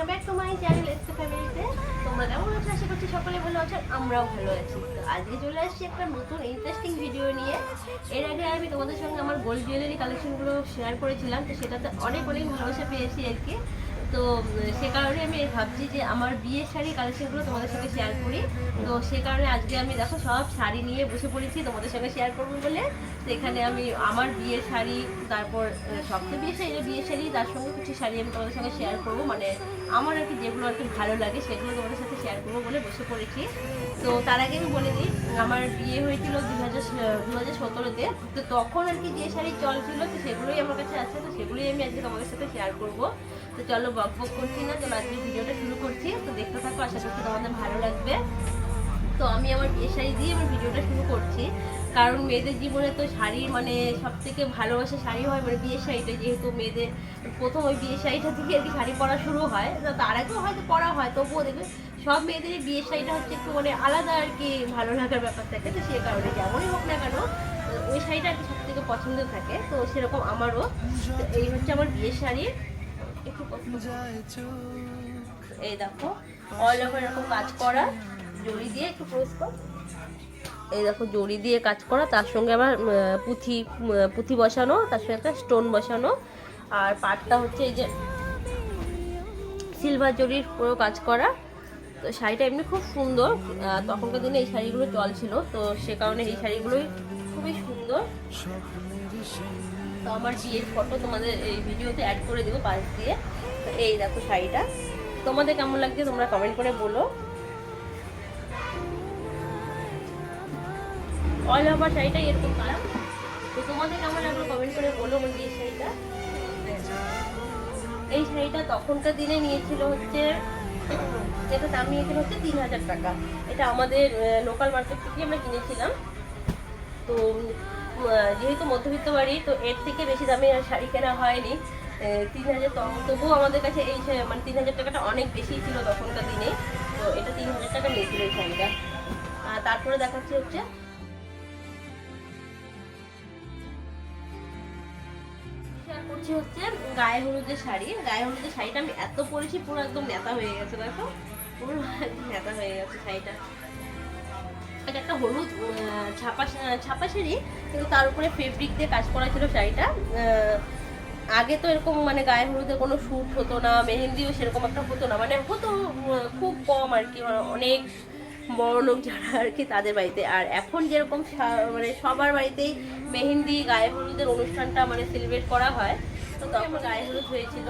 Welcome back to my channel SK ফ্যামিলিতে তোমরা কেমন আছো? আশা করছি সকলে ভালো আছো, আমরাও ভালো আছি। তো আজকে চলে আসছি একটা নতুন ইন্টারেস্টিং ভিডিও নিয়ে। এর আগে আমি তোমাদের সঙ্গে আমার গোল্ড জুয়েলারি কালেকশনগুলো শেয়ার করেছিলাম, তো সেটাতে অনেক অনেক ভালোবাসা পেয়েছি আর কি তো সে কারণে আমি ভাবছি যে আমার বিয়ের শাড়ি কালেকশনগুলো তোমাদের সঙ্গে শেয়ার করি। তো সে কারণে আজকে আমি দেখো সব শাড়ি নিয়ে বসে পড়েছি, তোমাদের সঙ্গে শেয়ার করব বলে। তো এখানে আমি আমার বিয়ের শাড়ি, তারপর সবচেয়ে বিয়ে শাড়ি বিয়ের শাড়ি, তার সঙ্গে কিছু শাড়ি আমি তোমাদের সঙ্গে শেয়ার করব। মানে আমার আর কি যেগুলো আর কি ভালো লাগে সেগুলো তোমাদের সাথে শেয়ার করব বলে বসে পড়েছি। তো তার আগে আমি বলে দিই, আমার বিয়ে হয়েছিল দু হাজার দু হাজার সতেরোতে। তো তখন আর কি যে শাড়ি চল ছিল তো সেগুলোই আমার কাছে আছে, তো সেগুলোই আমি আজকে তোমাদের সাথে শেয়ার করব। তো চলো বক বক করছি না, চলো আজকে ভিডিওটা শুরু করছি। তো দেখতে থাকো, আশা করছি তোমাদের ভালো লাগবে। তো আমি আমার বিয়ের শাড়ি দিয়ে আমার ভিডিওটা শুরু করছি। কারণ মেয়েদের জীবনে তো শাড়ি মানে সব থেকে ভালোবাসা শাড়ি হয় মানে বিয়ের শাড়িটা, যেহেতু মেয়েদের প্রথম ওই বিয়ের শাড়িটা থেকে আর কি শাড়ি পরা শুরু হয়। তার আগেও হয়তো পরা হয়, তবুও দেখবে সব মেয়েদের বিয়ের শাড়িটা হচ্ছে একটু মানে আলাদা আর কি ভালো লাগার ব্যাপার থাকে। তো সে কারণে যেমনই হোক না কেন, ওই শাড়িটা আর কি সব থেকে পছন্দ থাকে। তো সেরকম আমারও। এই হচ্ছে আমার বিয়ের শাড়ি। এই দেখো অল ওভার এরকম কাজ করা, জড়ি দিয়ে একটু ক্লোজ কর। এই দেখো, জড়ি দিয়ে কাজ করা, তার সঙ্গে আবার পুঁথি পুঁথি বসানো, তার সঙ্গে একটা স্টোন বসানো। আর পাটটা হচ্ছে এই যে সিলভার জরির পুরো কাজ করা। তো শাড়িটা এমনি খুব সুন্দর তখনকার দিনে এই শাড়িগুলো চল ছিল তো সে কারণে এই শাড়িগুলোই খুবই সুন্দর। তো আমার বিয়ের ফটো তোমাদের এই ভিডিওতে অ্যাড করে দেবো পাশ দিয়ে। এই দেখো শাড়িটা। তোমাদের কেমন লাগছে তোমরা কমেন্ট করে বলো। অল ওভার শাড়িটা এরকম কালার। তো তোমাদের কেমন লাগল কমেন্ট করে বলো আমার বিয়ের শাড়িটা। এই শাড়িটা তখনকার দিনে নিয়েছিল হচ্ছে যেটা দাম নিয়েছিল হচ্ছে তিন হাজার টাকা। এটা আমাদের লোকাল মার্কেট থেকে আমরা কিনেছিলাম। তো যেহেতু মধ্যবিত্ত বাড়ি, তো এর থেকে বেশি দামে শাড়ি কেনা হয়নি। তিন হাজার তবুও আমাদের কাছে এই মানে তিন হাজার টাকাটা অনেক বেশি ছিল তখনকার দিনে। তো এটা তিন হাজার টাকা নিয়েছিল এই শাড়িটা তারপরে দেখাচ্ছি হচ্ছে করছি হচ্ছে গায়ে হলুদের শাড়ি। গায়ে হলুদের শাড়িটা আমি এত পরেছি পুরো একদম নেতা হয়ে গেছে দেখো। পুরো একদম নেতা হয়ে গেছে শাড়িটা। এটা একটা হলুদ ছাপা ছাপা শাড়ি কিন্তু তার উপরে ফেব্রিক দিয়ে কাজ করা ছিল শাড়িটা। আহ, আগে তো এরকম মানে গায়ে হলুদে কোনো শ্যুট হতো না, মেহেন্দিও সেরকম একটা হতো না মানে হতো খুব কম আর কি, অনেক বড় লোক যারা আর কি তাদের বাড়িতে। আর এখন যেরকম মানে সবার বাড়িতেই মেহেন্দি, গায়ে হলুদের অনুষ্ঠানটা মানে সেলিব্রেট করা হয়, তো তখন গায়ে হলুদ হয়েছিল।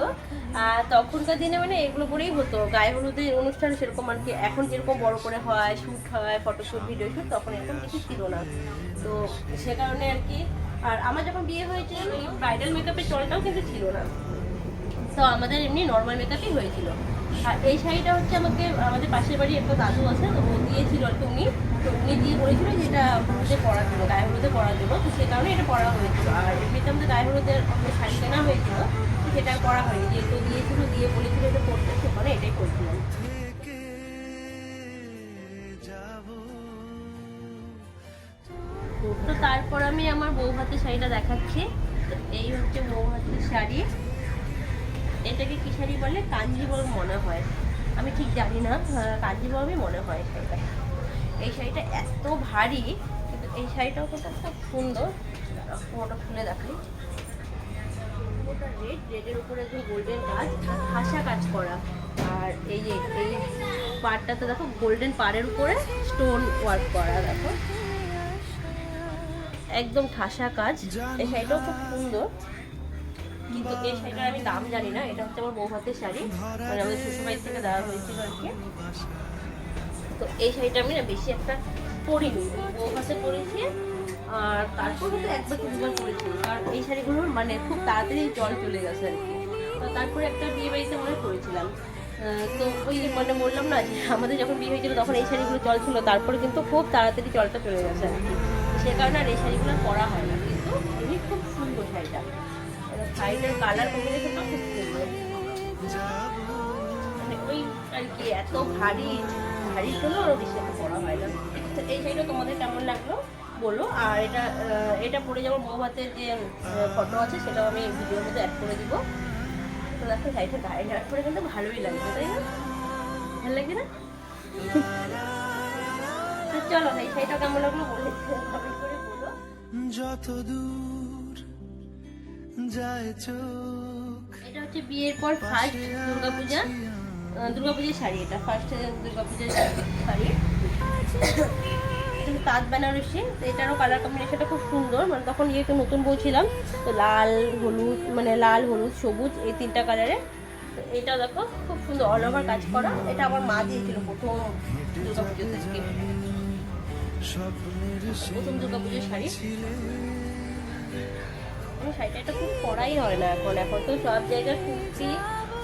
আর তখনকার দিনে মানে এগুলো করেই হতো, গায়ে হলুদের অনুষ্ঠান সেরকম আর কি, এখন যেরকম বড় করে হয় শ্যুট হয় ফটোশ্যুট ভিডিও শ্যুট তখন এরকম কিছু ছিল না। তো সে কারণে আর কি আর আমার যখন বিয়ে হয়েছিল এই ব্রাইডাল মেকআপের চলটাও কিন্তু ছিল না। তো আমাদের এমনি নর্মাল মেকআপই হয়েছিল। আর এই শাড়িটা হচ্ছে আমাকে, আমাদের পাশের বাড়ি একটা দাদু আছে, তো ও দিয়েছিল আর উনি। তো উনি দিয়ে বলেছিল যে এটা হলুদে পরার জন্য গায়ে হলুদে পরার জন্য তো সে কারণে এটা পরা হয়েছিল। আর এমনিতে আমাদের গায়ে হলুদের আমাদের শাড়ি কেনা হয়েছিল সেটা পরা হয়নি। যেহেতু দিয়েছিল, দিয়ে বলেছিল এটা পরতে সেখানে এটাই করছিলাম। তো তারপর আমি আমার বউ হাতের শাড়িটা দেখাচ্ছি। এই হচ্ছে বউ হাতের শাড়ি। এটাকে কি শাড়ি বলে? কাঞ্জিবরম মনে হয়। আমি ঠিক জানি না। আহ, কাঞ্জিবরমই মনে হয় শাড়িটা। এই শাড়িটা এত ভারী কিন্তু এই শাড়িটাও কিন্তু খুব সুন্দর। পুরোটা খুলে দেখাই। পুরোটা রেড রেডের উপরে একদম গোল্ডেন কাজ হাসা কাজ করা। আর এই যে এই পাড়টাতে দেখো গোল্ডেন পাড়ের উপরে স্টোন ওয়ার্ক করা দেখো। একদম ঠাসা কাজ। এই শাড়িটাও খুব সুন্দর। কিন্তু এই শাড়িটার আমি দাম জানি না, এটা হচ্ছে আমার বউ হাতের শাড়ি। মানে আমাদের শ্বশুরবাড়ি থেকে দেওয়া হয়েছিল আর কি। তো এই শাড়িটা আমি না বেশি একটা পরিনি বউ হাতে পরেছি আর তারপর কিন্তু একবার দুবার পরেছি। কারণ এই শাড়িগুলোর মানে খুব তাড়াতাড়ি জল চলে গেছে আর কি। তারপরে একটা বিয়ে বাড়িতে হয় করেছিলাম। তো ওই মানে বললাম না যে আমাদের যখন বিয়ে হয়েছিল তখন এই শাড়িগুলো জল ছিল, তারপরে কিন্তু খুব তাড়াতাড়ি জলটা চলে গেছে আর কি। সে কারণে আর এই শাড়িগুলো পরা হয় না, কিন্তু এমনি খুব সুন্দর শাড়িটা। শাড়িটার কালার কম্বিনেশনটা খুব সুন্দর। মানে ওই আর কি, এত ভারী ভারী জন্য আরও বেশি একটা পরা হয় না। এই শাড়িটা তোমাদের কেমন লাগল বলো। আর এটা এটা পরে বউ হাতের যে ফটো আছে, সেটাও আমি ভিডিওর মধ্যে অ্যাড করে দিব। তো দেখো শাড়িটা গায়ে গায়ে করে কিন্তু ভালোই লাগবে তাই না? ভালো লাগে না? চলো এই শাড়িটা কেমন লাগল বলে। কমেন্ট করে বলো। যত দূর যায় চোখ এটা হচ্ছে বিয়ের পর ফার্স্ট দুর্গাপূজা। দুর্গাপূজার শাড়ি এটা ফার্স্ট দুর্গাপূজার শাড়ি। তাঁত বেনারসি তো এটারও কালার কম্বিনেশনটা খুব সুন্দর। মানে তখন যেহেতু নতুন বলছিলাম তো লাল হলুদ মানে লাল হলুদ সবুজ এই তিনটা কালারে তো এটা দেখো খুব সুন্দর অল ওভার কাজ করা। এটা আমার মা দিয়েছিল প্রথম স্বপ্নের প্রথম দুর্গাপুজোর শাড়ি এই শাড়িটা এটা খুব পরাই হয় না এখন। এখন তো সব জায়গায় কুর্তি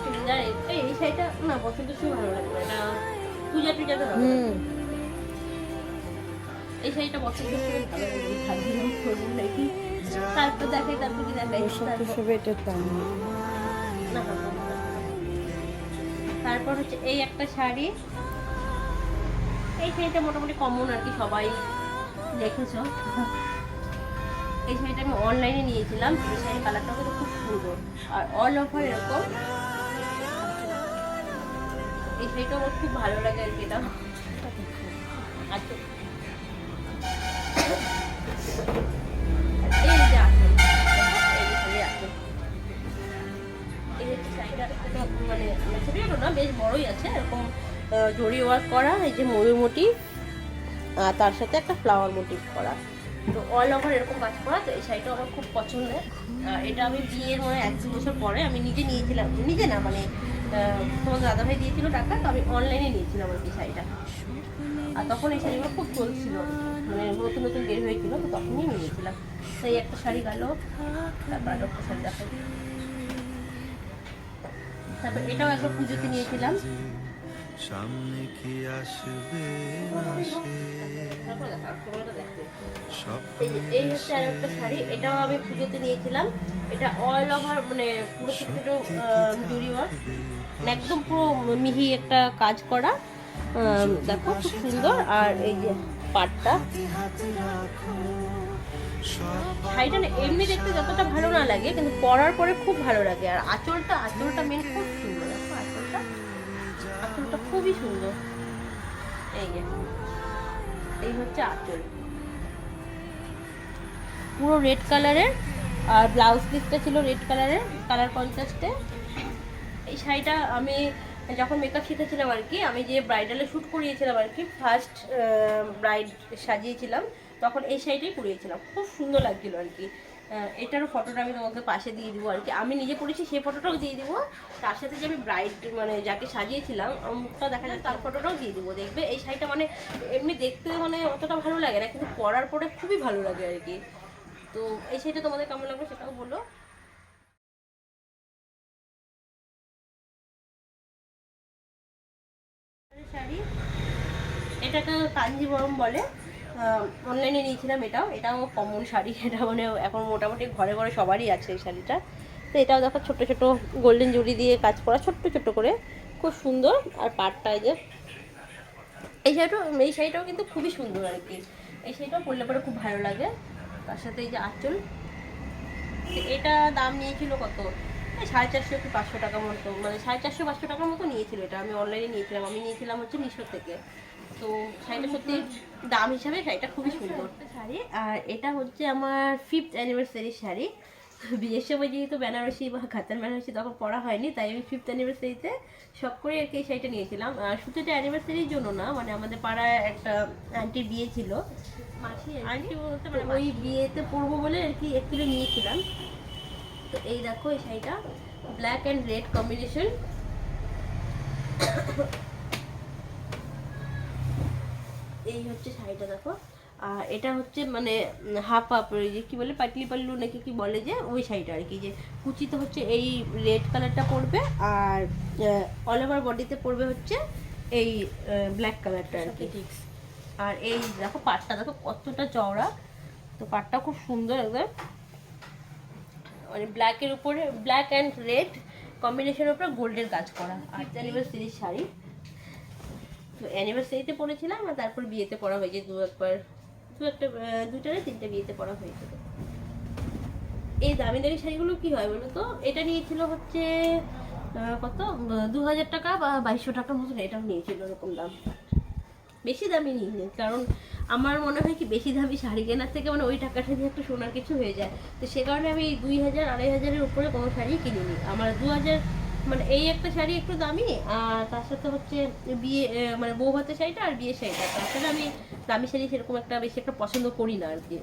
চুড়িদার এই- শাড়িটা না শুভ ভালো লাগবে এটা পূজা টুজাতে ভালো এই শাড়িটা ভালো করব নাকি? তারপর দেখাই তারপর কি দেখাই? না, না, না, না। তারপর হচ্ছে এই একটা শাড়ি। এই শাড়িটা মোটামুটি কমন আর কি, সবাই দেখেছ। এই শাড়িটা আমি অনলাইনে নিয়েছিলাম, এই শাড়ির কালারটা কিন্তু খুব সুন্দর। আর অল ওভার এরকম। এই শাড়িটা আমার খুব ভালো লাগে আর কি, এটা। আচ্ছা। জরি ওয়ার্ক করা, এই যে ময়ূর মোটিভ আর তার সাথে একটা ফ্লাওয়ার মোটিভ করা। তো অল ওভার এরকম কাজ করা, তো এই শাড়িটা আমার খুব পছন্দের। এটা আমি বিয়ের মানে এক দু বছর পরে আমি নিজে নিয়েছিলাম। নিজে না মানে তোমার দাদাভাই দিয়েছিল টাকা, তো আমি অনলাইনে নিয়েছিলাম আর কি শাড়িটা। আর তখন এই শাড়িগুলো খুব চলছিল। মানে নতুন নতুন বের হয়েছিল, তো তখনই নিয়েছিলাম। সেই একটা শাড়ি গেল, তারপর আর একটা শাড়ি দেখাই। তারপর এটাও একবার পুজোতে নিয়েছিলাম। সামনে কি আসবে আসে এই হচ্ছে আর একটা শাড়ি এটাও আমি পুজোতে নিয়েছিলাম। এটা অল ওভার মানে পুরো ছোট জুড়ি ওয়ার্ক একদম পুরো মিহি একটা কাজ করা। দেখো খুব সুন্দর। আর এই যে পাটটা। শাড়িটা না এমনি দেখতে যতটা ভালো না লাগে কিন্তু পরার পরে খুব ভালো লাগে। আর আঁচলটা আঁচলটা মেন খুব সুন্দর। আঁচলটা খুবই সুন্দর। এই যে, এই হচ্ছে আঁচল। পুরো রেড কালারের, আর ব্লাউজ পিসটা ছিল রেড কালারের, কালার কন্ট্রাস্টে। এই শাড়িটা আমি যখন মেকআপ শিখেছিলাম আর কি, আমি যে ব্রাইডালে শ্যুট করিয়েছিলাম আর কি ফার্স্ট ব্রাইড সাজিয়েছিলাম তখন এই শাড়িটাই পরিয়েছিলাম। খুব সুন্দর লাগছিল আর কি। এটারও ফটোটা আমি তোমাকে পাশে দিয়ে দিব আর কি। আমি নিজে পড়েছি সেই ফটোটাও দিয়ে দিব। তার সাথে যে আমি ব্রাইড মানে যাকে সাজিয়েছিলাম ওটা দেখা যায় তার ফটোটাও দিয়ে দিব। দেখবে এই শাড়িটা মানে এমনি দেখতে মানে অতটা ভালো লাগে না, কিন্তু পরার পরে খুবই ভালো লাগে আর কি। তো এই শাড়িটা তোমাদের কেমন লাগবে সেটাও বলো। শাড়ি, এটাকে কাঞ্জিবরম বলে। অনলাইনে নিয়েছিলাম এটাও। এটাও কমন শাড়ি। এটা মানে এখন মোটামুটি ঘরে ঘরে সবারই আছে এই শাড়িটা। তো এটাও দেখো ছোট ছোট গোল্ডেন জুড়ি দিয়ে কাজ করা, ছোট্ট ছোট্ট করে। খুব সুন্দর। আর পাটটা যে, এই শাড়িটাও এই শাড়িটাও কিন্তু খুবই সুন্দর আর কি এই শাড়িটাও পরলে পরে খুব ভালো লাগে। তার সাথে এই যে আঁচল। এটা দাম নিয়েছিল কত? সাড়ে চারশো কি পাঁচশো টাকা মতো। মানে সাড়ে চারশো, পাঁচশো টাকার মতো নিয়েছিল এটা। আমি অনলাইনে নিয়েছিলাম। আমি নিয়েছিলাম হচ্ছে মিশো থেকে। তো শাড়িটা সত্যি দাম হিসাবে শাড়িটা খুবই সুন্দর। শাড়ি। আর এটা হচ্ছে আমার ফিফথ অ্যানিভার্সারির শাড়ি। বিয়ের সময় যেহেতু বেনারসি বা খাতার বেনারসি তখন পড়া হয়নি তাই আমি ফিফথ অ্যানিভার্সারিতে শখ করে আর কি এই শাড়িটা নিয়েছিলাম। আর শুধু এটা অ্যানিভার্সারির জন্য না মানে আমাদের পাড়ায় একটা আন্টির বিয়ে ছিল। আন্টি বলতে মানে ওই বিয়েতে পরবো বলে আর কি একটু নিয়েছিলাম। তো এই দেখো এই শাড়িটা। ব্ল্যাক অ্যান্ড রেড কম্বিনেশন এই হচ্ছে শাড়িটা দেখো। আর এটা হচ্ছে মানে হাফ হাফ যে কী বলে পাটলি পাল্লু নাকি কি বলে যে ওই শাড়িটা আর কি যে কুচিতে হচ্ছে এই রেড কালারটা পড়বে আর অল ওভার বডিতে পড়বে হচ্ছে এই ব্ল্যাক কালারটা আর কি। আর এই দেখো পাটটা দেখো কতটা চওড়া। তো পাটটা খুব সুন্দর একদম। মানে ব্ল্যাকের উপরে ব্ল্যাক অ্যান্ড রেড কম্বিনেশনের উপরে গোল্ডের কাজ করা। আর অ্যানিভার্সারির শাড়ি। তো অ্যানিভার্সারিতে পরেছিলাম আর তারপর বিয়েতে পরা হয়েছে, দু একবার, দু একটা দুইটা না তিনটা বিয়েতে পরা হয়েছিল। এই দামি দামি শাড়িগুলো কি হয় বলো তো? এটা নিয়েছিল হচ্ছে কত? দু হাজার টাকা বা বাইশশো টাকার মতন এটাও নিয়েছিল এরকম দাম। বেশি দামি নিইনি, কারণ আমার মনে হয় কি বেশি দামি শাড়ি কেনার থেকে মানে ওই টাকাটা দিয়ে একটু সোনার কিছু হয়ে যায়। তো সে কারণে আমি দুই হাজার, আড়াই হাজারের উপরে কোনো শাড়ি কিনিনি। আমার দু হাজার মানে এই একটা শাড়ি একটু দামি, আর তার সাথে হচ্ছে বিয়ে মানে বউ ভাতের শাড়িটা আর বিয়ের শাড়িটা। তাছাড়া আমি দামি শাড়ি সেরকম একটা বেশি একটা পছন্দ করি না আর কি।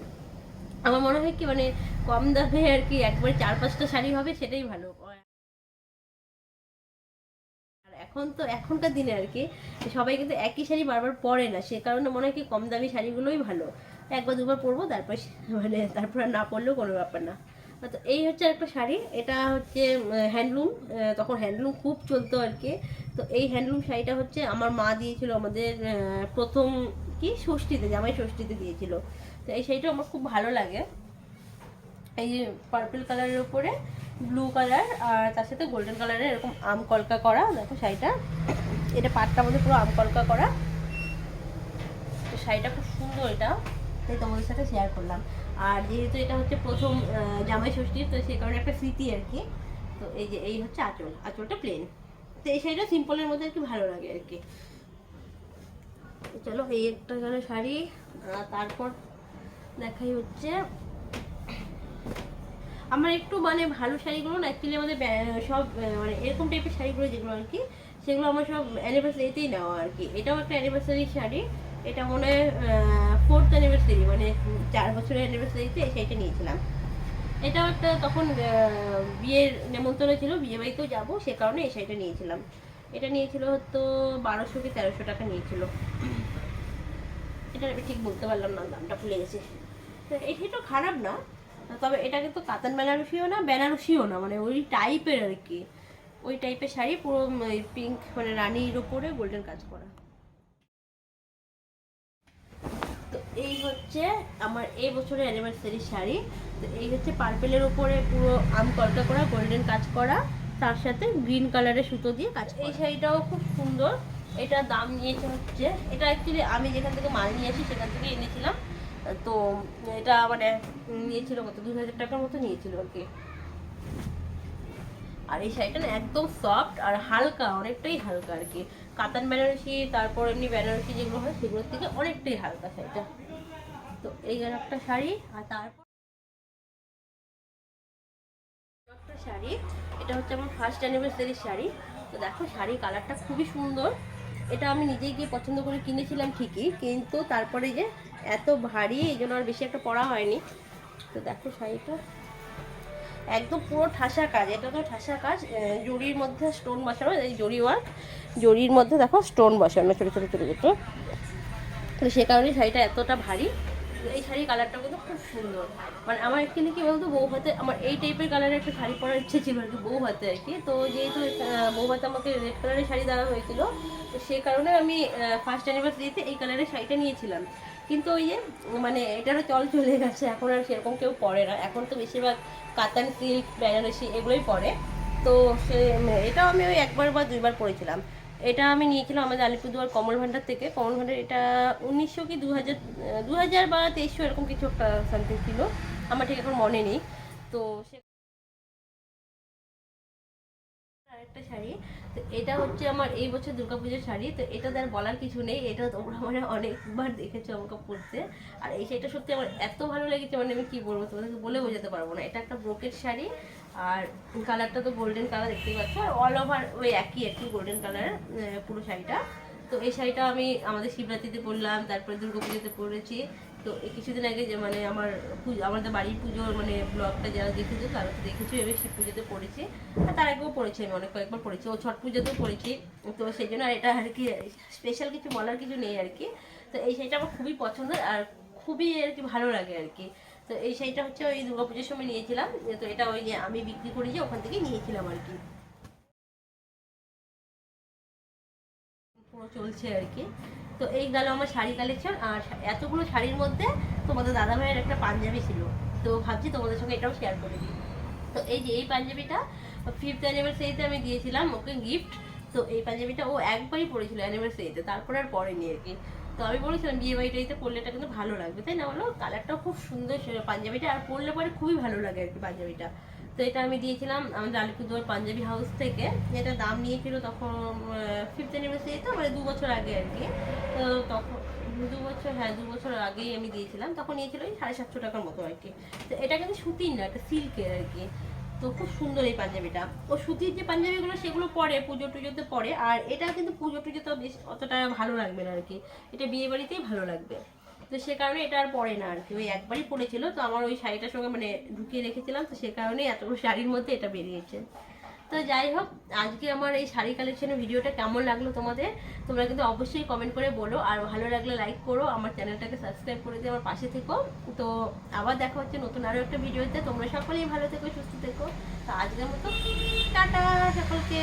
আমার মনে হয় কি মানে কম দামে আর কি একবারে চার পাঁচটা শাড়ি হবে সেটাই ভালো। এখন তো এখনকার দিনে আর কি, সবাই কিন্তু একই শাড়ি বারবার পরে না, সে কারণে মনে হয় কি কম দামি শাড়িগুলোই ভালো। একবার দুবার পরবো, তারপর মানে তারপর আর না পরলেও কোনো ব্যাপার না। তো এই হচ্ছে একটা শাড়ি। এটা হচ্ছে হ্যান্ডলুম তখন হ্যান্ডলুম খুব চলতো আর কি। তো এই হ্যান্ডলুম শাড়িটা হচ্ছে আমার মা দিয়েছিল আমাদের প্রথম কি, ষষ্ঠীতে, জামাই ষষ্ঠীতে দিয়েছিল। তো এই শাড়িটা আমার খুব ভালো লাগে। এই যে পার্পল কালারের উপরে ব্লু কালার আর তার সাথে গোল্ডেন কালারের এরকম আম কলকা করা, দেখো শাড়িটা। এটা পাটটার মধ্যে পুরো আম কলকা করা। তো শাড়িটা খুব সুন্দর এটা। তাই তোমাদের সাথে শেয়ার করলাম। আর যেহেতু এটা হচ্ছে প্রথম জামাই ষষ্ঠী তো সেই কারণে একটা স্মৃতি আর কি। তো এই যে, এই হচ্ছে আঁচল, আঁচলটা প্লেন তো এই শাড়িটা সিম্পলের মধ্যে কি ভালো লাগে আর কি। চলো, এই একটা গেল শাড়ি তারপর দেখাই হচ্ছে। আমার একটু মানে ভালো শাড়িগুলো না অ্যাকচুয়ালি আমাদের সব মানে এরকম টাইপের শাড়িগুলো যেগুলো আর কি, সেগুলো আমার সব অ্যানিভার্সারিতেই নেওয়া আর কি। এটাও একটা অ্যানিভার্সারি শাড়ি। এটা মনে হয় ফোর্থ অ্যানিভার্সারি মানে চার বছরের অ্যানিভার্সারিতে শাড়িটা নিয়েছিলাম। এটাও একটা তখন বিয়ের নেমন্তন্ন ছিল, বিয়ে বাড়িতেও যাব, সে কারণে এই শাড়িটা নিয়েছিলাম। এটা নিয়েছিল হয়তো বারোশো কি তেরোশো টাকা নিয়েছিল। এটা আমি ঠিক বলতে পারলাম না দামটা ভুলে গেছি। তো এই শাড়িটা খারাপ না, তবে এটা কিন্তু কাতান বেনারসিও না বেনারসিও না মানে ওই টাইপের আর কি। ওই টাইপের শাড়ি, পুরো পিঙ্ক মানে রানির ওপরে গোল্ডেন কাজ করা। এই হচ্ছে আমার এই বছরের অ্যানিভার্সারি শাড়ি। তো এই হচ্ছে পার্পেলের উপরে পুরো আম কলকা করা গোল্ডেন কাজ করা তার সাথে গ্রিন কালারের সুতো দিয়ে কাজ এই শাড়িটাও খুব সুন্দর। এটা দাম নিয়েছে হচ্ছে এটা অ্যাকচুয়ালি আমি যেখান থেকে মাল নিয়ে আসি সেখান থেকে এনেছিলাম। তো এটা মানে নিয়েছিল কত দুই হাজার টাকার মতো নিয়েছিল আর কি। আর এই শাড়িটা না একদম সফট আর হালকা অনেকটাই হালকা আর কি। কাতান বেনারসি, তারপর এমনি বেনারসি যেগুলো হয় সেগুলোর থেকে অনেকটাই হালকা শাড়িটা। তো এই গেল একটা শাড়ি, আর তারপর একটা শাড়ি। এটা হচ্ছে আমার ফার্স্ট অ্যানিভার্সারি শাড়ি। তো দেখো শাড়ি কালারটা খুবই সুন্দর। এটা আমি নিজেই গিয়ে পছন্দ করে কিনেছিলাম ঠিকই, কিন্তু তারপরে যে এত ভারী, এই জন্য আর বেশি একটা পরা হয়নি। তো দেখো শাড়িটা। একদম পুরো ঠাসা কাজ, এটা তো ঠাসা কাজ জরির মধ্যে স্টোন বসানো, এই জরি ওয়ার্ক জরির মধ্যে দেখো স্টোন বসানো, ছোটো ছোটো ছোটো ছোটো। তো সে কারণে শাড়িটা এতটা ভারী। এই শাড়ির কালারটা কিন্তু খুব সুন্দর। মানে আমার অ্যাকচুয়ালি কি বলতো, বউ হাতে আমার এই টাইপের কালারের একটা শাড়ি পরার ইচ্ছে ছিল আর কি, বউ হাতে আর কি। তো যেহেতু বউ হাতে আমাকে রেড কালারের শাড়ি দেওয়া হয়েছিল, তো সেই কারণে আমি ফার্স্ট অ্যানিভার্সারিতে এই কালারের শাড়িটা নিয়েছিলাম। কিন্তু ওই যে মানে এটারও চল চলে গেছে, এখন আর সেরকম কেউ পরে না। এখন তো বেশিরভাগ কাতান সিল্ক বেনারসি এগুলোই পরে। তো সে, এটাও আমি ওই একবার বা দুইবার পরেছিলাম। এটা আমি নিয়েছিলাম আমাদের আলিপুরদুয়ার কমল ভান্ডার থেকে। কমল ভান্ডার এটা উনিশশো কি দু হাজার দু হাজার বা তেইশশো এরকম কিছু একটা সামথিং ছিল। আমার ঠিক এখন মনে নেই। তো সে আরেকটা শাড়ি। তো এটা হচ্ছে আমার এই বছর দুর্গাপুজোর শাড়ি। তো এটা আর বলার কিছু নেই। এটা তোমরা মানে অনেকবার দেখেছ আমাকে পরতে আর এই শাড়িটা সত্যি আমার এত ভালো লেগেছে মানে আমি কি বলব? তোমাদেরকে বলে বোঝাতে পারব না। এটা একটা ব্রোকেট শাড়ি। আর কালারটা তো গোল্ডেন কালার দেখতেই পাচ্ছ, আর অল ওভার ওই একই একই গোল্ডেন কালার পুরো শাড়িটা। তো এই শাড়িটা আমি আমাদের শিবরাত্রিতে পরলাম, তারপরে দুর্গা পুজোতে পরেছি। তো কিছুদিন আগে যে মানে আমার পুজো, আমাদের বাড়ির পুজোর মানে ব্লগটা যারা দেখেছ, তারা তো দেখেছ এবার শিব পুজোতে পড়েছি আর তার আগেও পড়েছি আমি, অনেক কয়েকবার পড়েছি ও ছট পুজোতেও পড়েছি তো সেই জন্য আর এটা আর কি স্পেশাল কিছু বলার কিছু নেই আর কি। তো এই শাড়িটা আমার খুবই পছন্দের আর খুবই আর কি ভালো লাগে আর কি। তো এই শাড়িটা হচ্ছে ওই দুর্গাপুজোর সময় নিয়েছিলাম, তো এটা ওই যে আমি বিক্রি করি যে ওখান থেকে নিয়েছিলাম আর কি। পুরো চলছে আর কি। তো এই গেল আমার শাড়ি কালেকশন আর এতগুলো শাড়ির মধ্যে তোমাদের দাদা ভাইয়ের একটা পাঞ্জাবি ছিল। তো ভাবছি তোমাদের সঙ্গে এটাও শেয়ার করে দিই। তো এই যে এই পাঞ্জাবিটা ফিফথ অ্যানিভার্সারিতে আমি দিয়েছিলাম, ওকে গিফট তো এই পাঞ্জাবিটা ও একবারই পরেছিল অ্যানিভার্সারিতে তারপর আর পরেনি আর কি। তো আমি বলেছিলাম, বিয়ে বাড়িটাইতে পরলে এটা কিন্তু ভালো লাগবে, তাই না বলো? কালারটাও খুব সুন্দর সে- পাঞ্জাবিটা, আর পরলে পরে খুবই ভালো লাগে আর কি পাঞ্জাবিটা। তো এটা আমি দিয়েছিলাম আমাদের আলিপুরদুয়ার পাঞ্জাবি হাউস থেকে এটা দাম নিয়েছিল তখন ফিফথ অ্যানিভার্সারি তো মানে দু বছর আগে আর কি। তো তখন, দু বছর হ্যাঁ দু বছর আগেই আমি দিয়েছিলাম, তখন নিয়েছিল ওই সাড়ে সাতশো টাকার মতো আর কি। তো এটা কিন্তু সুতির না, এটা সিল্কের আর কি। তো খুব সুন্দর এই পাঞ্জাবিটা। ও সুতির যে পাঞ্জাবিগুলো, সেগুলো পরে, পুজো টুজোতে পরে, আর এটা কিন্তু পুজো টুজোতে বেশ অতটা ভালো লাগবে না আর কি এটা বিয়ে বাড়িতেই ভালো লাগবে। তো সে কারণে এটা আর পরে না আর কি ওই একবারই পরেছিল, তো আমার ওই শাড়িটার সঙ্গে মানে ঢুকিয়ে রেখেছিলাম, তো সে কারণে এতগুলো শাড়ির মধ্যে এটা বেরিয়েছে। তো যাই হোক, আজকে আমার এই শাড়ি কালেকশনের ভিডিওটা কেমন লাগল তোমাদের, তোমরা কিন্তু অবশ্যই কমেন্ট করে বলো। আর ভালো লাগলে লাইক করো, আমার চ্যানেলটাকে সাবস্ক্রাইব করে দিয়ে আমার পাশে থেকো। তো আবার দেখা হচ্ছে নতুন আরও একটা ভিডিওতে তোমরা সকলেই ভালো থেকো, সুস্থ থেকো। তো আজকের মতো, টাটা সকলকে।